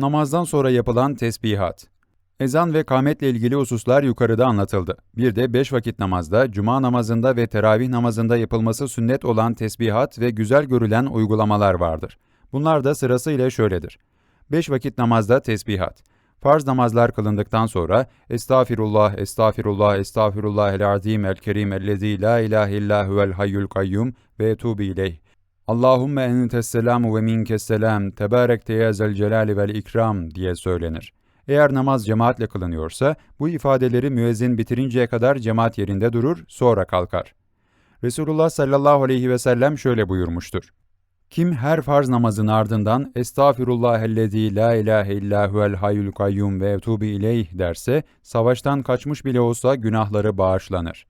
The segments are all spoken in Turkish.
Namazdan sonra yapılan tesbihat. Ezan ve kâmetle ilgili hususlar yukarıda anlatıldı. Bir de beş vakit namazda, cuma namazında ve teravih namazında yapılması sünnet olan tesbihat ve güzel görülen uygulamalar vardır. Bunlar da sırasıyla şöyledir. Beş vakit namazda tesbihat. Farz namazlar kılındıktan sonra Estağfirullah, Estağfirullah, Estağfirullah el azim el kerim ellezî la ilahe illa huvel hayyul kayyum ve etubu ileyh. Allahümme entes selamu ve minkes selam, tebarekte ya zel celali vel ikram diye söylenir. Eğer namaz cemaatle kılınıyorsa, bu ifadeleri müezzin bitirinceye kadar cemaat yerinde durur, sonra kalkar. Resulullah sallallahu aleyhi ve sellem şöyle buyurmuştur. Kim her farz namazın ardından Estağfirullahellezî la ilahe illa huvel hayyul kayyum ve etubu ileyh derse, savaştan kaçmış bile olsa günahları bağışlanır.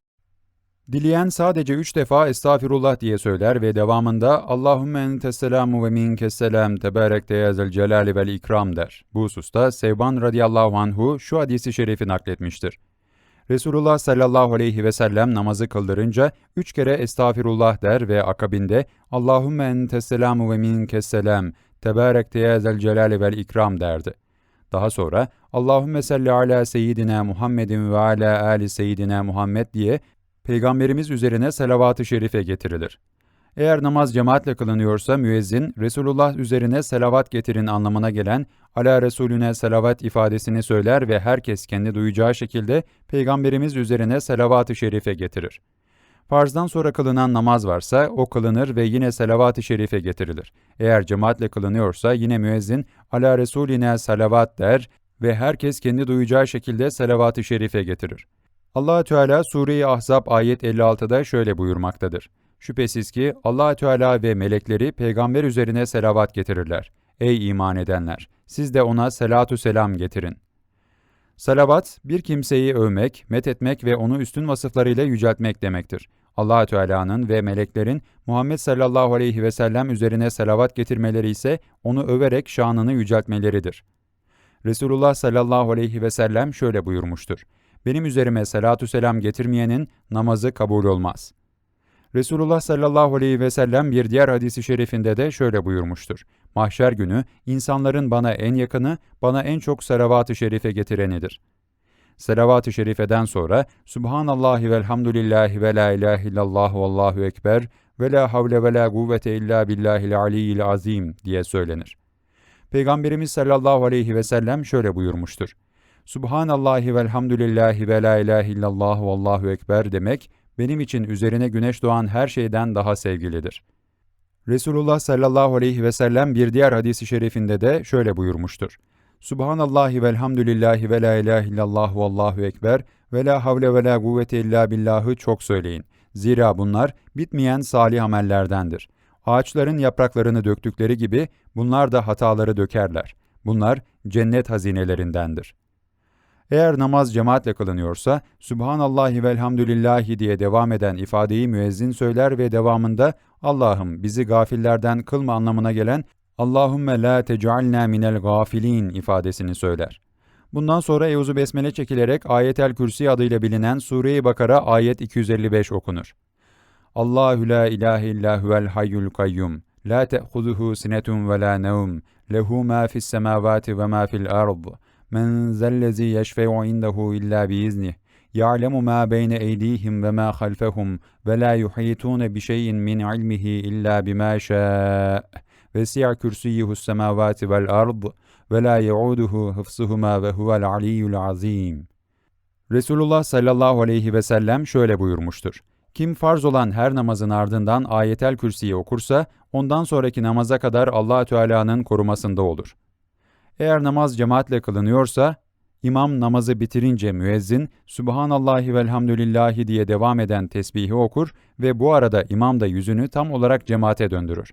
Dileyen sadece üç defa estağfirullah diye söyler ve devamında Allahümme entesselamu ve minkesselam tebarekte yazel celali vel ikram der. Bu hususta Sevban radıyallahu anhu şu hadisi şerifi nakletmiştir. Resulullah sallallahu aleyhi ve sellem namazı kıldırınca üç kere estağfirullah der ve akabinde Allahümme entesselamu ve minkesselam tebarekte yazel celali vel ikram derdi. Daha sonra Allahümme salli ala seyyidina Muhammedin ve ala ali seyyidina Muhammed diye Peygamberimiz üzerine salavat-ı şerife getirilir. Eğer namaz cemaatle kılınıyorsa müezzin, Resulullah üzerine selavat getirin anlamına gelen ala Resulüne selavat ifadesini söyler ve herkes kendi duyacağı şekilde Peygamberimiz üzerine selavat-ı şerife getirir. Farzdan sonra kılınan namaz varsa o kılınır ve yine selavat-ı şerife getirilir. Eğer cemaatle kılınıyorsa yine müezzin ala Resuline salavat der ve herkes kendi duyacağı şekilde selavat-ı şerife getirir. Allah Teala Sure-i Ahzab ayet 56'da şöyle buyurmaktadır. Şüphesiz ki Allah Teala ve melekleri peygamber üzerine selavat getirirler. Ey iman edenler, siz de ona selatu selam getirin. Salavat, bir kimseyi övmek, methetmek ve onu üstün vasıflarıyla yüceltmek demektir. allah Teala'nın ve meleklerin Muhammed sallallahu aleyhi ve sellem üzerine selavat getirmeleri ise onu överek şanını yüceltmeleridir. Resulullah sallallahu aleyhi ve sellem şöyle buyurmuştur. Benim üzerime salatu selam getirmeyenin namazı kabul olmaz. Resulullah sallallahu aleyhi ve sellem bir diğer hadisi şerifinde de şöyle buyurmuştur. Mahşer günü insanların bana en yakını, bana en çok salavat-ı şerife getirenidir. Salavat-ı şerifeden sonra Subhanallahi velhamdülillahi ve la ilahe illallah ve allahu ekber ve la havle ve la kuvvete illa billahil aliyyil azim diye söylenir. Peygamberimiz sallallahu aleyhi ve sellem şöyle buyurmuştur. Subhanallahi velhamdülillahi ve la ilahe illallah ve ekber demek, benim için üzerine güneş doğan her şeyden daha sevgilidir. Resulullah sallallahu aleyhi ve sellem bir diğer hadisi şerifinde de şöyle buyurmuştur. Subhanallahi velhamdülillahi ve la ilahe illallah ve ekber ve la havle ve la kuvvete illa billahı çok söyleyin. Zira bunlar bitmeyen salih amellerdendir. Ağaçların yapraklarını döktükleri gibi bunlar da hataları dökerler. Bunlar cennet hazinelerindendir. Eğer namaz cemaatle kılınıyorsa, Subhanallahi velhamdülillahi diye devam eden ifadeyi müezzin söyler ve devamında Allah'ım bizi gafillerden kılma anlamına gelen Allahümme la tec'alna minel gafilin ifadesini söyler. Bundan sonra Euzu Besmele çekilerek Ayetel Kürsi adıyla bilinen Sure-i Bakara ayet 255 okunur. Allahu la ilahe illa huvel hayyul kayyum. La te'huzuhu sinetun ve la nevm. Lehu ma fis semavati ve ma fil ard. Men zellezi yeşfe'u indehu illa biiznih. يعلم ما بين أيديهم وما خلفهم ولا يحيطون بشيء من علمه إلا بما شاء وسع كرسيه السماوات والأرض ولا يعوده حفظهما وهو العلي العظيم Resulullah sallallahu aleyhi ve sellem şöyle buyurmuştur. Kim farz olan her namazın ardından ayetel kürsiyi okursa, ondan sonraki namaza kadar allah Teala'nın korumasında olur. Eğer namaz cemaatle kılınıyorsa, imam namazı bitirince müezzin, Subhanallahi velhamdülillahi diye devam eden tesbihi okur ve bu arada imam da yüzünü tam olarak cemaate döndürür.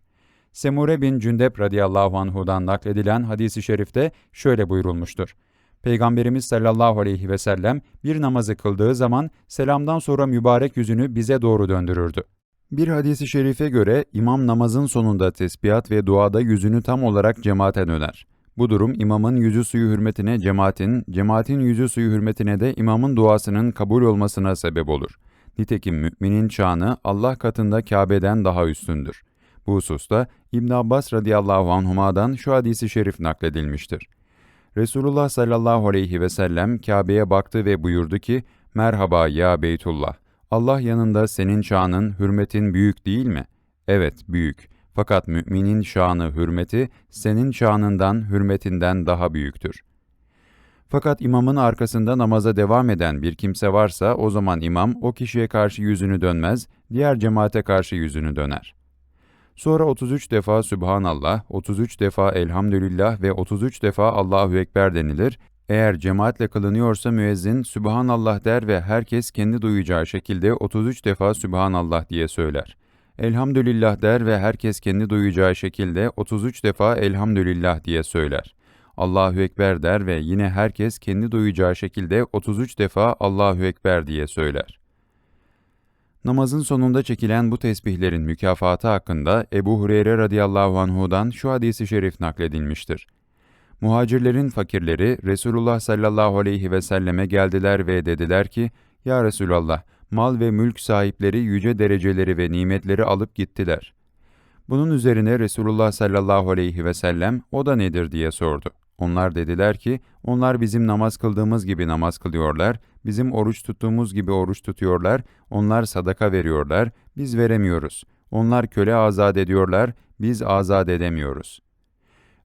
Semure bin Cündep radıyallahu anhudan nakledilen hadisi şerifte şöyle buyurulmuştur. Peygamberimiz sallallahu aleyhi ve sellem bir namazı kıldığı zaman selamdan sonra mübarek yüzünü bize doğru döndürürdü. Bir hadisi şerife göre imam namazın sonunda tesbihat ve duada yüzünü tam olarak cemaate döner. Bu durum imamın yüzü suyu hürmetine cemaatin, cemaatin yüzü suyu hürmetine de imamın duasının kabul olmasına sebep olur. Nitekim müminin şanı Allah katında Kabe'den daha üstündür. Bu hususta İbn Abbas radıyallahu anhuma'dan şu hadisi şerif nakledilmiştir. Resulullah sallallahu aleyhi ve sellem Kabe'ye baktı ve buyurdu ki, Merhaba ya Beytullah, Allah yanında senin şanın, hürmetin büyük değil mi? Evet, büyük. Fakat müminin şanı, hürmeti, senin şanından, hürmetinden daha büyüktür. Fakat imamın arkasında namaza devam eden bir kimse varsa, o zaman imam o kişiye karşı yüzünü dönmez, diğer cemaate karşı yüzünü döner. Sonra 33 defa Sübhanallah, 33 defa Elhamdülillah ve 33 defa Allahu Ekber denilir. Eğer cemaatle kılınıyorsa müezzin Sübhanallah der ve herkes kendi duyacağı şekilde 33 defa Sübhanallah diye söyler. Elhamdülillah der ve herkes kendi duyacağı şekilde 33 defa Elhamdülillah diye söyler. Allahu Ekber der ve yine herkes kendi duyacağı şekilde 33 defa Allahu Ekber diye söyler. Namazın sonunda çekilen bu tesbihlerin mükafatı hakkında Ebu Hureyre radıyallahu anhudan şu hadisi şerif nakledilmiştir. Muhacirlerin fakirleri Resulullah sallallahu aleyhi ve selleme geldiler ve dediler ki, Ya Resulallah, mal ve mülk sahipleri yüce dereceleri ve nimetleri alıp gittiler. Bunun üzerine Resulullah sallallahu aleyhi ve sellem, o da nedir diye sordu. Onlar dediler ki, onlar bizim namaz kıldığımız gibi namaz kılıyorlar, bizim oruç tuttuğumuz gibi oruç tutuyorlar, onlar sadaka veriyorlar, biz veremiyoruz. Onlar köle azat ediyorlar, biz azat edemiyoruz.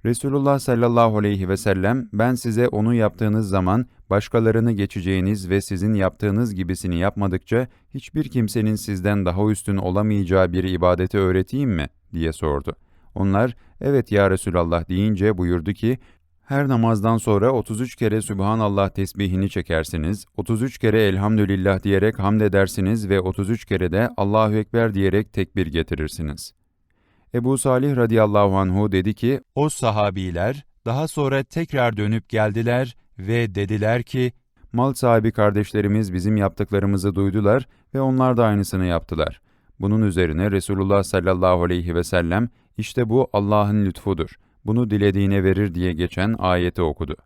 Resulullah sallallahu aleyhi ve sellem, ben size onu yaptığınız zaman başkalarını geçeceğiniz ve sizin yaptığınız gibisini yapmadıkça hiçbir kimsenin sizden daha üstün olamayacağı bir ibadeti öğreteyim mi? diye sordu. Onlar, evet ya Resulallah deyince buyurdu ki, her namazdan sonra 33 kere Sübhanallah tesbihini çekersiniz, 33 kere Elhamdülillah diyerek hamd edersiniz ve 33 kere de Allahu Ekber diyerek tekbir getirirsiniz. Ebu Salih radıyallahu anhu dedi ki, o sahabiler daha sonra tekrar dönüp geldiler ve dediler ki, mal sahibi kardeşlerimiz bizim yaptıklarımızı duydular ve onlar da aynısını yaptılar. Bunun üzerine Resulullah sallallahu aleyhi ve sellem, işte bu Allah'ın lütfudur bunu dilediğine verir diye geçen ayeti okudu.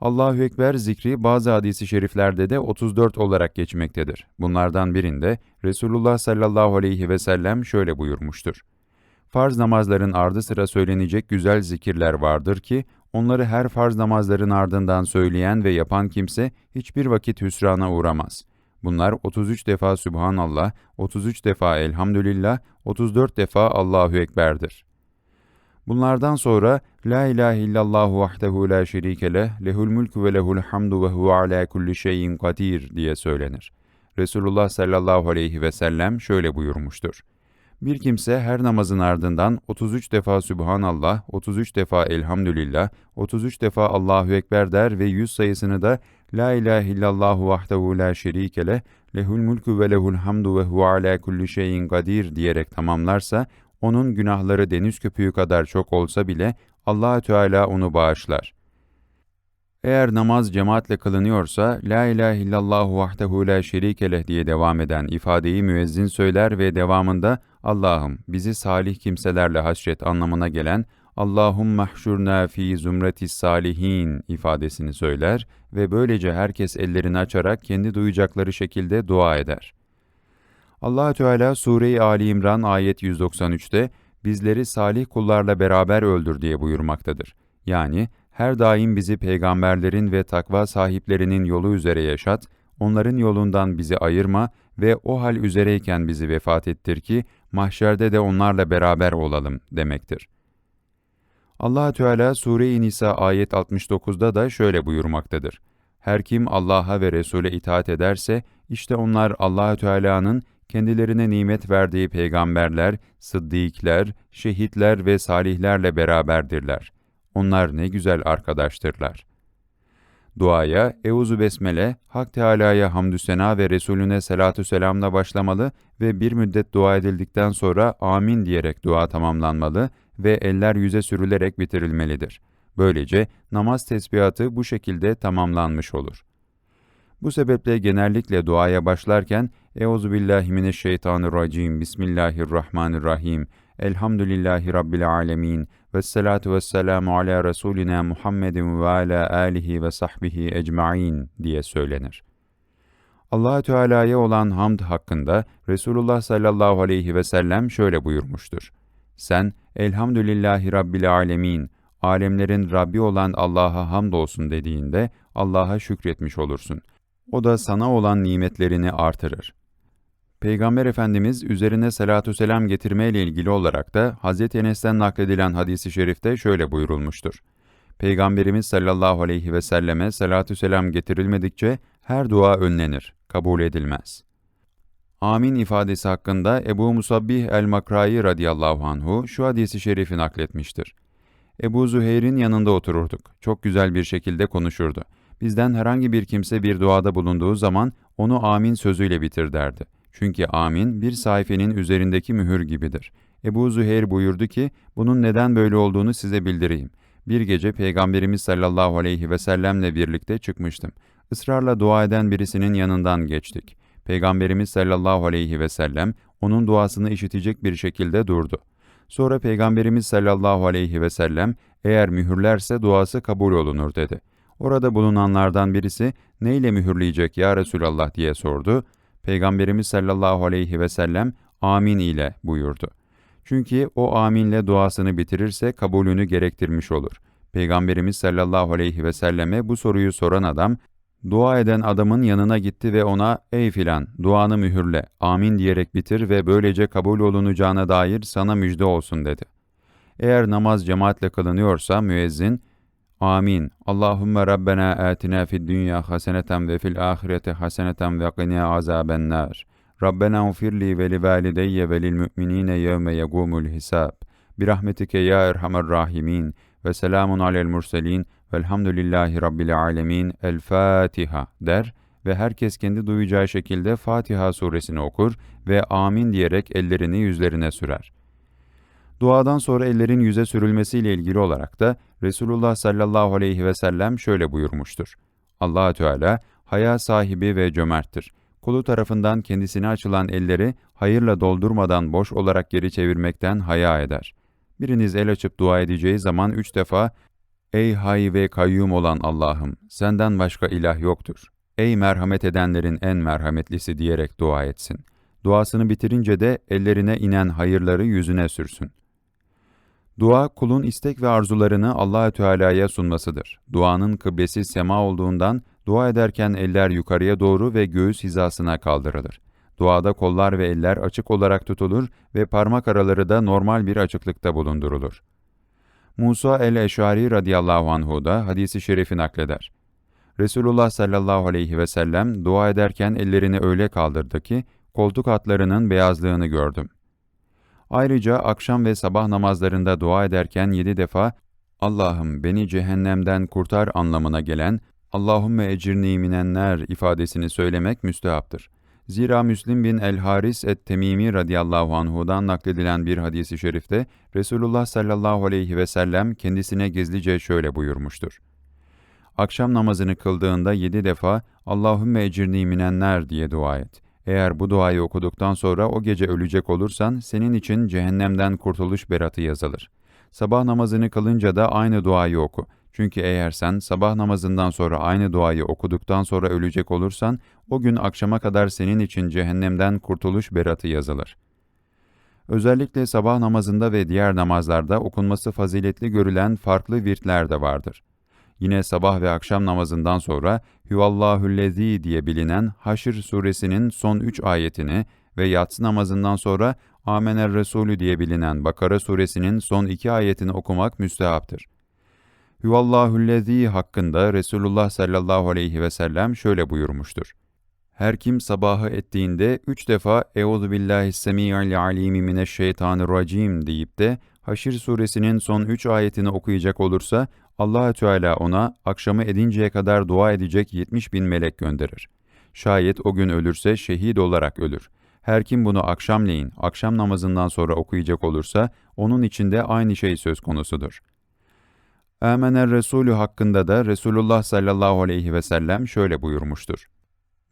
Allahu Ekber zikri bazı hadisi şeriflerde de 34 olarak geçmektedir. Bunlardan birinde Resulullah sallallahu aleyhi ve sellem şöyle buyurmuştur. Farz namazların ardı sıra söylenecek güzel zikirler vardır ki, onları her farz namazların ardından söyleyen ve yapan kimse hiçbir vakit hüsrana uğramaz. Bunlar 33 defa Sübhanallah, 33 defa Elhamdülillah, 34 defa Allahu Ekber'dir. Bunlardan sonra La ilahe illallah vahdehu la şerike leh, lehul mulku ve lehul hamdu ve huve ala kulli şeyin kadir diye söylenir. Resulullah sallallahu aleyhi ve sellem şöyle buyurmuştur. Bir kimse her namazın ardından 33 defa Sübhanallah, 33 defa Elhamdülillah, 33 defa Allahu Ekber der ve yüz sayısını da La ilahe illallah vahdehu la şerike leh, lehul mulku ve lehul hamdu ve huve ala kulli şeyin kadir diyerek tamamlarsa onun günahları deniz köpüğü kadar çok olsa bile Allahü Teala onu bağışlar. Eğer namaz cemaatle kılınıyorsa, La ilahe illallah vahdehu la şerike leh diye devam eden ifadeyi müezzin söyler ve devamında, Allah'ım bizi salih kimselerle haşret anlamına gelen Allahum mahşurna fi zumretis salihin ifadesini söyler ve böylece herkes ellerini açarak kendi duyacakları şekilde dua eder. Allah Teala Sure-i Ali İmran ayet 193'te bizleri salih kullarla beraber öldür diye buyurmaktadır. Yani her daim bizi peygamberlerin ve takva sahiplerinin yolu üzere yaşat, onların yolundan bizi ayırma ve o hal üzereyken bizi vefat ettir ki mahşerde de onlarla beraber olalım demektir. Allah Teala Sure-i Nisa ayet 69'da da şöyle buyurmaktadır. Her kim Allah'a ve Resul'e itaat ederse işte onlar Allah Teala'nın kendilerine nimet verdiği peygamberler, sıddıkler, şehitler ve salihlerle beraberdirler. Onlar ne güzel arkadaştırlar. Duaya Euzu Besmele, Hak Teâlâ'ya hamdü sena ve Resulüne selatü selamla başlamalı ve bir müddet dua edildikten sonra amin diyerek dua tamamlanmalı ve eller yüze sürülerek bitirilmelidir. Böylece namaz tesbihatı bu şekilde tamamlanmış olur. Bu sebeple genellikle duaya başlarken Euzu billahi mineşşeytanirracim. Bismillahirrahmanirrahim. Elhamdülillahi rabbil alamin. Ves salatu vesselamu ala resulina Muhammedin ve ala alihi ve sahbihi ecmaîn diye söylenir. Allahü Teala'ya olan hamd hakkında Resulullah sallallahu aleyhi ve sellem şöyle buyurmuştur. Sen elhamdülillahi rabbil alamin alemlerin Rabbi olan Allah'a hamdolsun dediğinde Allah'a şükretmiş olursun. O da sana olan nimetlerini artırır. Peygamber Efendimiz üzerine salatü selam getirme ile ilgili olarak da Hz. Enes'ten nakledilen hadisi şerifte şöyle buyurulmuştur. Peygamberimiz sallallahu aleyhi ve selleme salatü selam getirilmedikçe her dua önlenir, kabul edilmez. Amin ifadesi hakkında Ebu Musabbih el-Makrai radıyallahu anhu şu hadisi şerifi nakletmiştir. Ebu Züheyr'in yanında otururduk. Çok güzel bir şekilde konuşurdu. Bizden herhangi bir kimse bir duada bulunduğu zaman onu amin sözüyle bitir derdi. Çünkü amin bir sayfenin üzerindeki mühür gibidir. Ebu Züheyr buyurdu ki, bunun neden böyle olduğunu size bildireyim. Bir gece Peygamberimiz sallallahu aleyhi ve sellemle birlikte çıkmıştım. Israrla dua eden birisinin yanından geçtik. Peygamberimiz sallallahu aleyhi ve sellem onun duasını işitecek bir şekilde durdu. Sonra Peygamberimiz sallallahu aleyhi ve sellem eğer mühürlerse duası kabul olunur dedi. Orada bulunanlardan birisi neyle mühürleyecek ya Resulallah diye sordu. Peygamberimiz sallallahu aleyhi ve sellem amin ile buyurdu. Çünkü o aminle duasını bitirirse kabulünü gerektirmiş olur. Peygamberimiz sallallahu aleyhi ve selleme bu soruyu soran adam, dua eden adamın yanına gitti ve ona ''Ey filan, duanı mühürle, amin diyerek bitir ve böylece kabul olunacağına dair sana müjde olsun.'' dedi. Eğer namaz cemaatle kılınıyorsa müezzin, Amin. Allahümme Rabbena atina fid dünya haseneten ve fil ahireti haseneten ve qina azaben nar. Rabbena ufirli ve li valideyye ve lil müminine yevme yegumul hisab. Birahmetike ya erhamer rahimin ve selamun alel murselin velhamdülillahi rabbil alemin. El Fatiha der ve herkes kendi duyacağı şekilde Fatiha suresini okur ve amin diyerek ellerini yüzlerine sürer. Duadan sonra ellerin yüze sürülmesiyle ilgili olarak da Resulullah sallallahu aleyhi ve sellem şöyle buyurmuştur. allah Teala haya sahibi ve cömerttir. Kulu tarafından kendisine açılan elleri hayırla doldurmadan boş olarak geri çevirmekten haya eder. Biriniz el açıp dua edeceği zaman üç defa Ey hay ve kayyum olan Allah'ım, senden başka ilah yoktur. Ey merhamet edenlerin en merhametlisi diyerek dua etsin. Duasını bitirince de ellerine inen hayırları yüzüne sürsün. Dua kulun istek ve arzularını Allahü Teala'ya sunmasıdır. Duanın kıblesi sema olduğundan dua ederken eller yukarıya doğru ve göğüs hizasına kaldırılır. Duada kollar ve eller açık olarak tutulur ve parmak araları da normal bir açıklıkta bulundurulur. Musa el-Eşari radıyallahu anhu da hadisi şerifi nakleder. Resulullah sallallahu aleyhi ve sellem dua ederken ellerini öyle kaldırdı ki koltuk atlarının beyazlığını gördüm. Ayrıca akşam ve sabah namazlarında dua ederken yedi defa Allah'ım beni cehennemden kurtar anlamına gelen Allahümme ecirni minenler ifadesini söylemek müstehaptır. Zira Müslim bin el-Haris et-Temimi radıyallahu anhudan nakledilen bir hadisi şerifte Resulullah sallallahu aleyhi ve sellem kendisine gizlice şöyle buyurmuştur. Akşam namazını kıldığında yedi defa Allahümme ecirni minenler diye dua et. Eğer bu duayı okuduktan sonra o gece ölecek olursan senin için cehennemden kurtuluş beratı yazılır. Sabah namazını kılınca da aynı duayı oku. Çünkü eğer sen sabah namazından sonra aynı duayı okuduktan sonra ölecek olursan o gün akşama kadar senin için cehennemden kurtuluş beratı yazılır. Özellikle sabah namazında ve diğer namazlarda okunması faziletli görülen farklı virtler de vardır. Yine sabah ve akşam namazından sonra Hüvallahüllezî diye bilinen Haşr suresinin son üç ayetini ve yatsı namazından sonra Amener Resulü diye bilinen Bakara suresinin son iki ayetini okumak müstehaptır. Hüvallahüllezî hakkında Resulullah sallallahu aleyhi ve sellem şöyle buyurmuştur. Her kim sabahı ettiğinde üç defa Euzu billahi semi'il alimi mineşşeytanirracim deyip de Haşr suresinin son üç ayetini okuyacak olursa allah Teala ona akşamı edinceye kadar dua edecek 70 bin melek gönderir. Şayet o gün ölürse şehit olarak ölür. Her kim bunu akşamleyin, akşam namazından sonra okuyacak olursa onun içinde aynı şey söz konusudur. Âmener Resulü hakkında da Resulullah sallallahu aleyhi ve sellem şöyle buyurmuştur.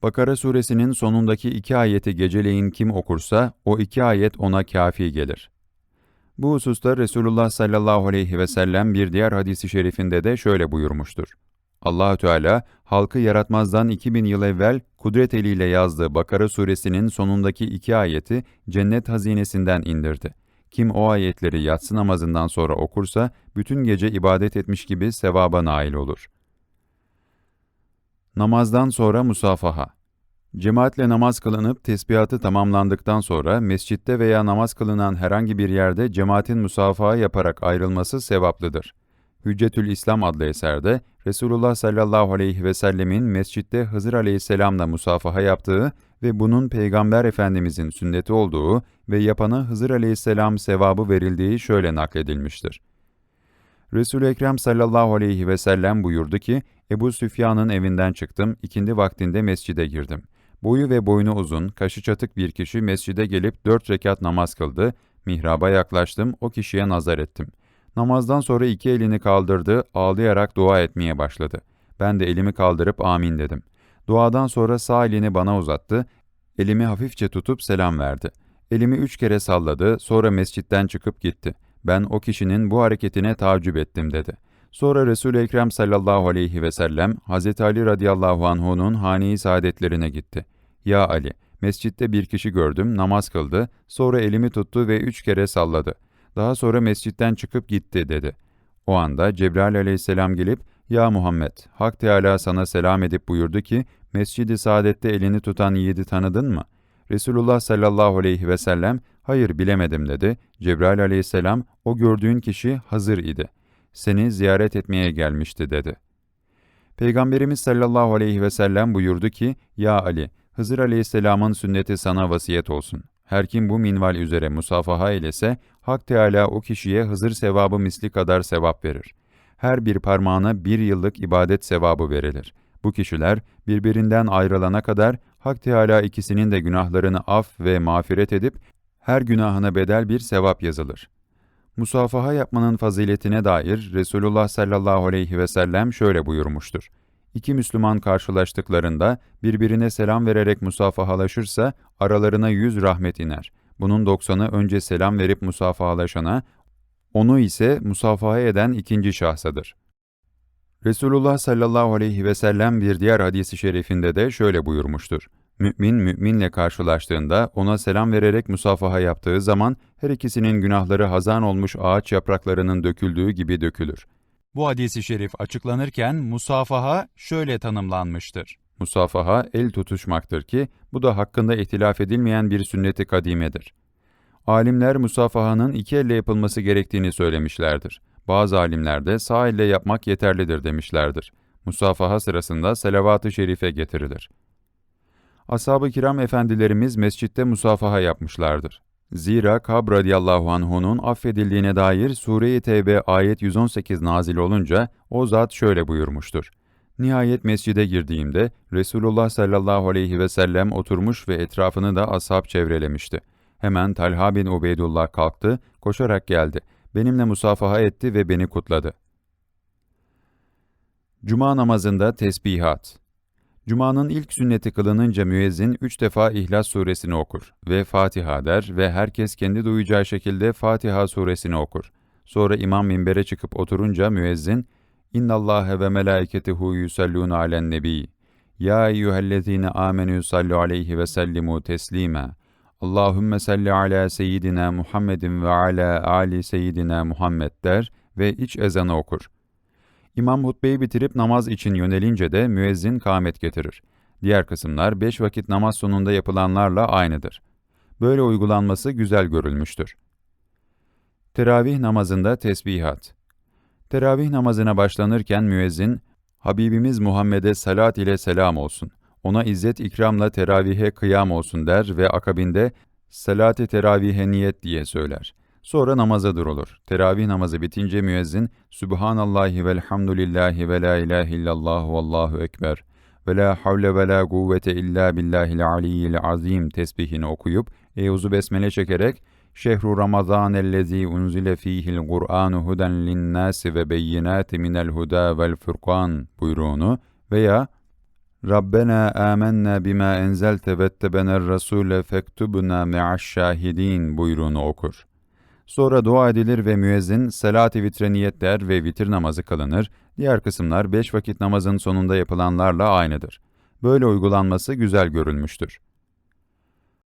Bakara suresinin sonundaki iki ayeti geceleyin kim okursa o iki ayet ona kafi gelir. Bu hususta Resulullah sallallahu aleyhi ve sellem bir diğer hadisi şerifinde de şöyle buyurmuştur. Allahü Teala halkı yaratmazdan 2000 yıl evvel kudret eliyle yazdığı Bakara suresinin sonundaki iki ayeti cennet hazinesinden indirdi. Kim o ayetleri yatsı namazından sonra okursa, bütün gece ibadet etmiş gibi sevaba nail olur. Namazdan sonra musafaha Cemaatle namaz kılınıp tesbihatı tamamlandıktan sonra mescitte veya namaz kılınan herhangi bir yerde cemaatin musafaha yaparak ayrılması sevaplıdır. Hüccetül İslam adlı eserde Resulullah sallallahu aleyhi ve sellemin mescitte Hızır aleyhisselamla musafaha yaptığı ve bunun Peygamber Efendimizin sünneti olduğu ve yapana Hızır aleyhisselam sevabı verildiği şöyle nakledilmiştir. Resul-i Ekrem sallallahu aleyhi ve sellem buyurdu ki, Ebu Süfyan'ın evinden çıktım, ikindi vaktinde mescide girdim. Boyu ve boynu uzun, kaşı çatık bir kişi mescide gelip dört rekat namaz kıldı, mihraba yaklaştım, o kişiye nazar ettim. Namazdan sonra iki elini kaldırdı, ağlayarak dua etmeye başladı. Ben de elimi kaldırıp amin dedim. Duadan sonra sağ elini bana uzattı, elimi hafifçe tutup selam verdi. Elimi üç kere salladı, sonra mescitten çıkıp gitti. Ben o kişinin bu hareketine tacip ettim dedi. Sonra Resul-i Ekrem sallallahu aleyhi ve sellem, Hz. Ali radıyallahu anhu'nun hane-i saadetlerine gitti. Ya Ali, mescitte bir kişi gördüm, namaz kıldı, sonra elimi tuttu ve üç kere salladı. Daha sonra mescitten çıkıp gitti dedi. O anda Cebrail aleyhisselam gelip, Ya Muhammed, Hak Teala sana selam edip buyurdu ki, Mescid-i Saadet'te elini tutan yiğidi tanıdın mı? Resulullah sallallahu aleyhi ve sellem, hayır bilemedim dedi. Cebrail aleyhisselam, o gördüğün kişi hazır idi. Seni ziyaret etmeye gelmişti dedi. Peygamberimiz sallallahu aleyhi ve sellem buyurdu ki, Ya Ali, Hızır aleyhisselamın sünneti sana vasiyet olsun. Her kim bu minval üzere musafaha eylese, Hak Teala o kişiye Hızır sevabı misli kadar sevap verir. Her bir parmağına bir yıllık ibadet sevabı verilir. Bu kişiler birbirinden ayrılana kadar Hak Teala ikisinin de günahlarını af ve mağfiret edip her günahına bedel bir sevap yazılır. Musafaha yapmanın faziletine dair Resulullah sallallahu aleyhi ve sellem şöyle buyurmuştur. İki Müslüman karşılaştıklarında birbirine selam vererek musafahalaşırsa aralarına yüz rahmet iner. Bunun doksanı önce selam verip musafahalaşana, onu ise musafaha eden ikinci şahsadır. Resulullah sallallahu aleyhi ve sellem bir diğer hadisi şerifinde de şöyle buyurmuştur. Mümin, müminle karşılaştığında ona selam vererek musafaha yaptığı zaman her ikisinin günahları hazan olmuş ağaç yapraklarının döküldüğü gibi dökülür. Bu hadisi şerif açıklanırken musafaha şöyle tanımlanmıştır. Musafaha el tutuşmaktır ki bu da hakkında ihtilaf edilmeyen bir sünneti kadimedir. Alimler musafahanın iki elle yapılması gerektiğini söylemişlerdir. Bazı alimler de sağ elle yapmak yeterlidir demişlerdir. Musafaha sırasında selavat-ı şerife getirilir. Ashab-ı kiram efendilerimiz mescitte musafaha yapmışlardır. Zira Kab radıyallahu anh'unun affedildiğine dair Sure-i Tevbe ayet 118 nazil olunca o zat şöyle buyurmuştur. Nihayet mescide girdiğimde Resulullah sallallahu aleyhi ve sellem oturmuş ve etrafını da ashab çevrelemişti. Hemen Talha bin Ubeydullah kalktı, koşarak geldi. Benimle musafaha etti ve beni kutladı. Cuma namazında tesbihat Cuma'nın ilk sünneti kılınınca müezzin üç defa İhlas suresini okur ve Fatiha der ve herkes kendi duyacağı şekilde Fatiha suresini okur. Sonra imam minbere çıkıp oturunca müezzin İnnallâhe ve melâiketehu yusallûne alen nebi. Ya eyyühellezîne âmenü sallu aleyhi ve sellimu teslîme. Allahümme salli ala seyyidina Muhammedin ve ala âli seyyidina Muhammed der ve iç ezanı okur. İmam hutbeyi bitirip namaz için yönelince de müezzin kâmet getirir. Diğer kısımlar beş vakit namaz sonunda yapılanlarla aynıdır. Böyle uygulanması güzel görülmüştür. Teravih namazında tesbihat Teravih namazına başlanırken müezzin, Habibimiz Muhammed'e salat ile selam olsun, ona izzet ikramla teravihe kıyam olsun der ve akabinde salat-ı teravihe niyet diye söyler. Sonra namaza durulur. Teravih namazı bitince müezzin Subhanallahi velhamdülillahi ve la ilahe illallah vallahu ekber ve la havle ve la kuvvete illa billahil aliyyil azim tesbihini okuyup Eyuzu Besmele çekerek Şehru Ramazan ellezî unzile fîhil Kur'anu huden linnâsi ve beyinâti minel huda vel furkan buyruğunu veya Rabbena amennâ bima enzelte vettebener rasûle fektubna me'aş-şahidin buyruğunu okur. Sonra dua edilir ve müezzin salat-ı vitre niyet der ve vitir namazı kılınır. Diğer kısımlar beş vakit namazın sonunda yapılanlarla aynıdır. Böyle uygulanması güzel görülmüştür.